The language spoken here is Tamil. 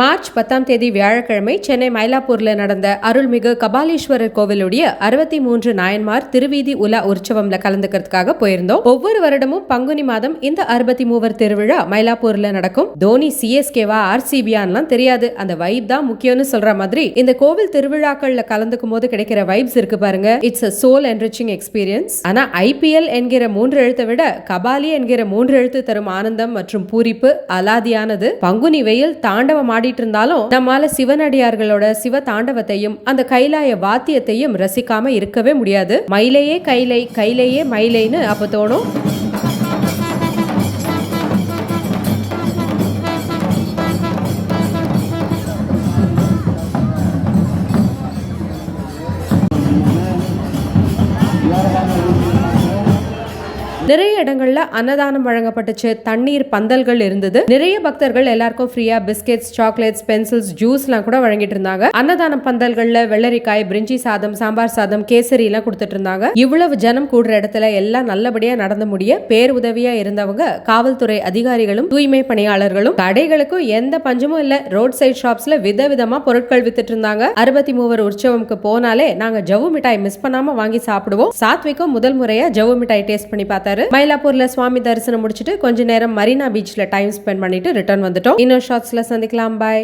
மார்ச் பத்தாம் தேதி வியாழக்கிழமை சென்னை மயிலாப்பூரில் நடந்த அருள்மிகு கபாலீஸ்வரர் கோவிலுடைய அறுபத்தி மூன்று நாயன்மார் திருவீதி உலா உற்சவம்ல கலந்துக்கிறதுக்காக போயிருந்தோம். ஒவ்வொரு வருடமும் பங்குனி மாதம் இந்த அறுபத்தி மூவர் திருவிழா மயிலாப்பூர்ல நடக்கும். தோனி சிஎஸ்கேவா ஆர்சிபியான்லாம் தெரியாது. அந்த வைப் தான் முக்கியம்னு சொல்ற மாதிரி இந்த கோவில் திருவிழாக்கள்ல கலந்துக்கும் போது கிடைக்கிற வைப்ஸ் இருக்கு பாருங்க. It's a soul enriching experience ஆனா ஐபிஎல் என்கிற மூன்று எழுத்தை விட கபாலி என்கிற மூன்று எழுத்து தரும் ஆனந்தம் மற்றும் பூரிப்பு அலாதியானது. பங்குனி வெயில் தாண்டவம் ஆடிட்டு இருந்தாலும் நம்மால சிவனடியார்களோட சிவ தாண்டவத்தையும் அந்த கைலாய வாத்தியத்தையும் ரசிக்காம இருக்கவே முடியாது. மயிலையே கைலை கைலையே மயிலைன்னு அப்ப தோணும். நிறைய இடங்கள்ல அன்னதானம் வழங்கப்பட்டுச்சு. தண்ணீர் பந்தல்கள் இருந்தது. நிறைய பக்தர்கள் எல்லாருக்கும் ஃப்ரீயா பிஸ்கெட்ஸ் சாக்லேட்ஸ் பென்சில்ஸ் ஜூஸ்லாம் கூட வழங்கிட்டு இருந்தாங்க. அன்னதானம் பந்தல்கள்ல வெள்ளரிக்காய் பிரிஞ்சி சாதம் சாம்பார் சாதம் கேசரி எல்லாம் கொடுத்துட்டு இருந்தாங்க. இவ்வளவு ஜனம் கூடுற இடத்துல எல்லாம் நல்லபடியா நடந்து முடிய பேர் உதவியா இருந்தவங்க காவல்துறை அதிகாரிகளும் தூய்மை பணியாளர்களும் கடைகளுக்கும் எந்த பஞ்சமும் இல்ல. ரோட் சைட் ஷாப்ஸ்ல விதவிதமா பொருட்கள் வித்துட்டு இருந்தாங்க. அறுபத்தி மூவர் உற்சவம்க்கு போனாலே நாங்க ஜவ்வு மிட்டாய் மிஸ் பண்ணாம வாங்கி சாப்பிடுவோம். சாத்விக்கும் முதல் முறையா ஜவு மிட்டாய் டேஸ்ட் பண்ணி பார்த்தாரு மயிலாப்பூர்ல சுவாமி தரிசனம் முடிச்சுட்டு கொஞ்ச நேரம் மரீனா பீச்ல டைம் ஸ்பெண்ட் பண்ணிட்டு ரிட்டர்ன் வந்துட்டோம். இன்னொரு ஷார்ட்ஸ்ல சந்திக்கலாம். பாய்